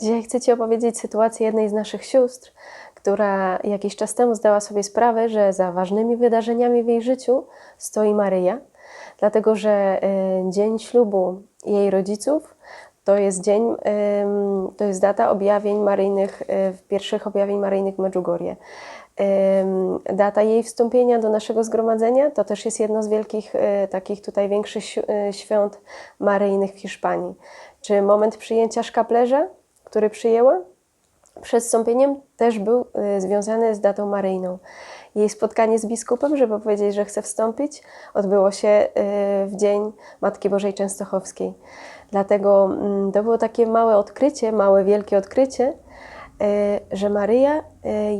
Dzisiaj chcę Ci opowiedzieć sytuację jednej z naszych sióstr, która jakiś czas temu zdała sobie sprawę, że za ważnymi wydarzeniami w jej życiu stoi Maryja, dlatego że y, dzień ślubu jej rodziców to jest dzień, to jest data objawień maryjnych, y, pierwszych objawień maryjnych w Medjugorje. Data jej wstąpienia do naszego zgromadzenia to też jest jedno z wielkich, y, takich tutaj większych świ- świąt maryjnych w Hiszpanii. Czy moment przyjęcia szkaplerza, który przyjęła, przed wstąpieniem też był y, związany z datą maryjną. Jej spotkanie z biskupem, żeby powiedzieć, że chce wstąpić, odbyło się y, w dzień Matki Bożej Częstochowskiej. Dlatego mm, to było takie małe odkrycie, małe, wielkie odkrycie, y, że Maryja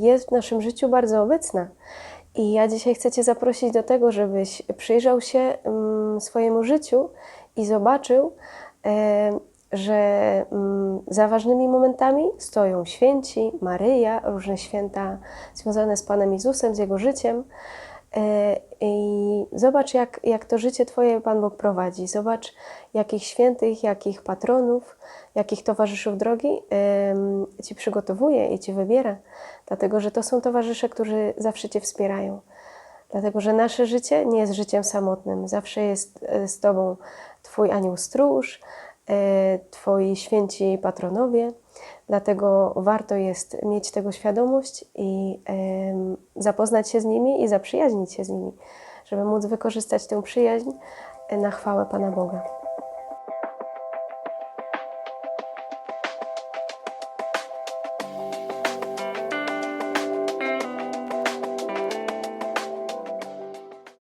jest w naszym życiu bardzo obecna. I ja dzisiaj chcę Cię zaprosić do tego, żebyś przyjrzał się mm, swojemu życiu i zobaczył, że mm, za ważnymi momentami stoją święci, Maryja, różne święta związane z Panem Jezusem, z Jego życiem. E, I zobacz, jak, jak to życie Twoje Pan Bóg prowadzi. Zobacz, jakich świętych, jakich patronów, jakich towarzyszów drogi Ci przygotowuje i Ci wybiera. Dlatego, że to są towarzysze, którzy zawsze Cię wspierają. Dlatego, że nasze życie nie jest życiem samotnym. Zawsze jest e, z Tobą Twój anioł stróż, Twoi święci patronowie. Dlatego warto jest mieć tego świadomość i zapoznać się z nimi i zaprzyjaźnić się z nimi, żeby móc wykorzystać tę przyjaźń e, na chwałę Pana Boga.